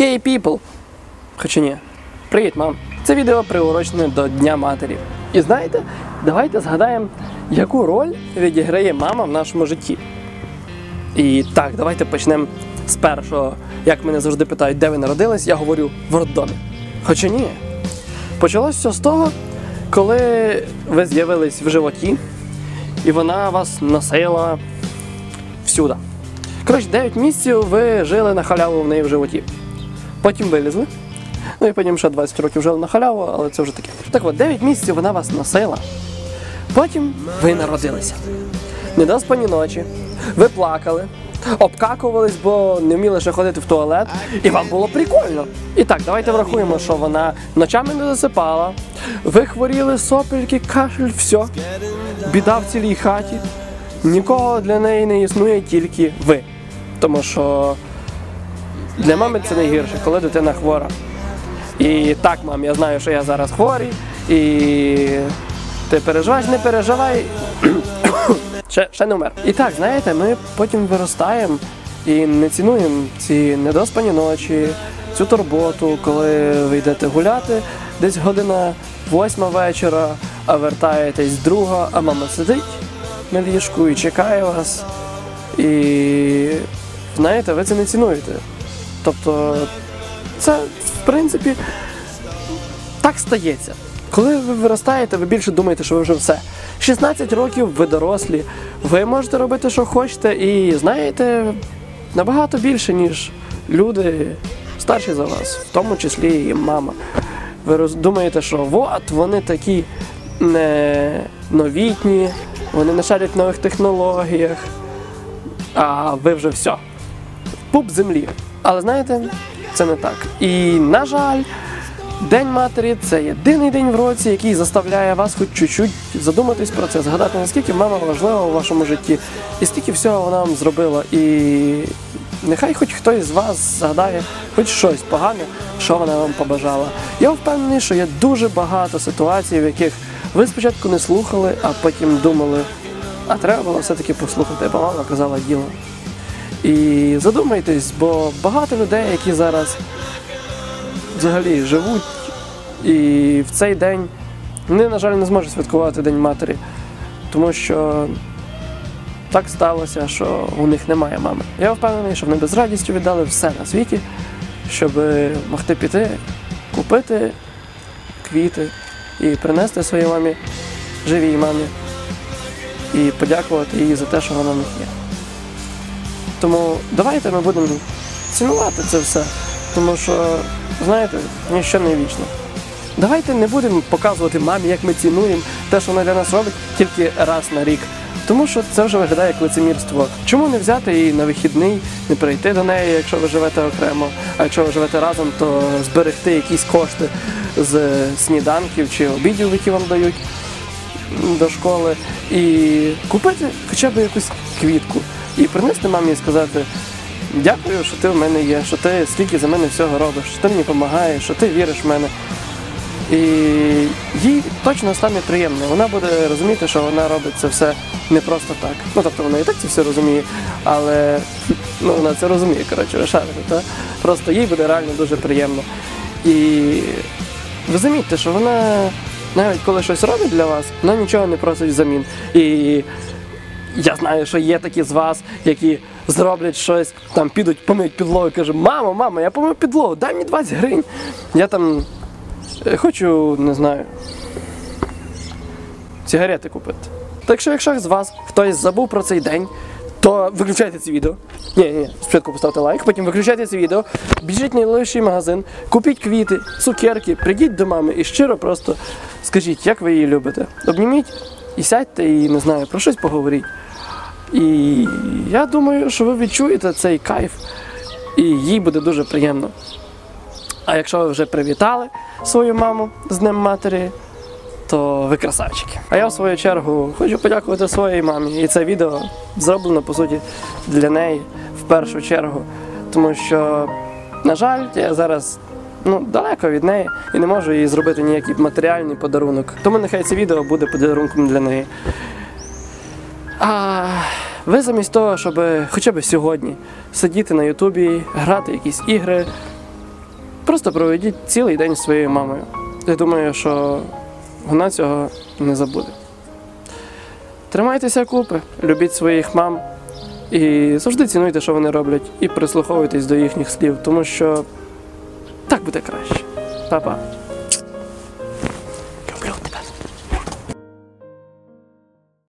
Hey people! Хоча ні. Привіт, мам! Це відео приурочене до Дня матері. І знаєте, давайте згадаємо, яку роль відіграє мама в нашому житті. І так, давайте почнемо з першого. Як мене завжди питають, де ви народились, я говорю в роддомі. Хоча ні. Почалося все з того, коли ви з'явились в животі, і вона вас носила всюди. Коротше, 9 місяців ви жили на халяву в неї в животі. Потім вилізли. Ну і потім ще 20 років жили на халяву, але це вже таке. Так от, 9 місяців вона вас носила. Потім ви народилися. Недоспані ночі, ви плакали, обкакувались, бо не вміли ще ходити в туалет, і вам було прикольно. І так, давайте врахуємо, що вона ночами не засипала, ви хворіли, сопельки, кашель, все. Біда в цілій хаті. Нікого для неї не існує, тільки ви. Тому що для мами це найгірше, коли дитина хвора. І так, мам, я знаю, що я зараз хворий, і ти переживаєш, не переживай. ще, ще не вмер. І так, знаєте, ми потім виростаємо і не цінуємо ці недоспані ночі, цю турботу, коли ви йдете гуляти, десь година восьма вечора, а вертаєтесь друга, а мама сидить на ліжку і чекає вас. І знаєте, ви це не цінуєте. Тобто, це в принципі так стається. Коли ви виростаєте, ви більше думаєте, що ви вже все. 16 років ви дорослі, ви можете робити, що хочете, і знаєте набагато більше, ніж люди старші за вас, в тому числі і мама. Ви думаєте, що от вони такі не новітні, вони не шарять нових технологіях, а ви вже все. Пуп землі. Але знаєте, це не так. І, на жаль, День матері це єдиний день в році, який заставляє вас хоч чуть-чуть задуматись про це, згадати, наскільки мама важлива у вашому житті, і скільки всього вона вам зробила. І нехай хоч хтось з вас згадає хоч щось погане, що вона вам побажала. Я впевнений, що є дуже багато ситуацій, в яких ви спочатку не слухали, а потім думали, а треба було все-таки послухати, бо мама казала діло. І задумайтесь, бо багато людей, які зараз взагалі живуть і в цей день вони, на жаль, не зможуть святкувати День матері, тому що так сталося, що у них немає мами. Я впевнений, що вони без радістю віддали все на світі, щоб могти піти, купити квіти і принести своїй мамі, живій мамі, і подякувати їй за те, що вона в них є. Тому давайте ми будемо цінувати це все, тому що, знаєте, ніщо не вічно. Давайте не будемо показувати мамі, як ми цінуємо те, що вона для нас робить, тільки раз на рік. Тому що це вже виглядає як лицемірство. Чому не взяти її на вихідний, не прийти до неї, якщо ви живете окремо, а якщо ви живете разом, то зберегти якісь кошти з сніданків чи обідів, які вам дають до школи, і купити хоча б якусь квітку і принести мамі і сказати. Дякую, що ти в мене є, що ти скільки за мене всього робиш, що ти мені допомагаєш, що ти віриш в мене. І їй точно стане приємно. Вона буде розуміти, що вона робить це все не просто так. Ну тобто вона і так це все розуміє, але ну, вона це розуміє, коротше, ви та? Просто їй буде реально дуже приємно. І ви замітьте, що вона навіть коли щось робить для вас, вона нічого не просить взамін. І я знаю, що є такі з вас, які зроблять щось, там підуть, помиють підлогу і кажуть, мамо, мамо, я помив підлогу, дай мені 20 гривень. Я там е, хочу, не знаю, сигарети купити. Так що, якщо з вас хтось забув про цей день, то виключайте це відео. Ні, ні, спочатку поставте лайк, потім виключайте це відео, біжіть на найближчий магазин, купіть квіти, цукерки, прийдіть до мами і щиро просто скажіть, як ви її любите. Обніміть і сядьте і не знаю, про щось поговоріть. І я думаю, що ви відчуєте цей кайф, і їй буде дуже приємно. А якщо ви вже привітали свою маму з Днем матері, то ви красавчики. А я в свою чергу хочу подякувати своїй мамі. І це відео зроблено по суті для неї в першу чергу. Тому що, на жаль, я зараз ну, далеко від неї і не можу їй зробити ніякий матеріальний подарунок. Тому нехай це відео буде подарунком для неї. А ви замість того, щоб хоча б сьогодні сидіти на Ютубі, грати якісь ігри, Просто проведіть цілий день зі своєю мамою. Я думаю, що вона цього не забуде. Тримайтеся купи, любіть своїх мам і завжди цінуйте, що вони роблять, і прислуховуйтесь до їхніх слів, тому що так буде краще. Па-па.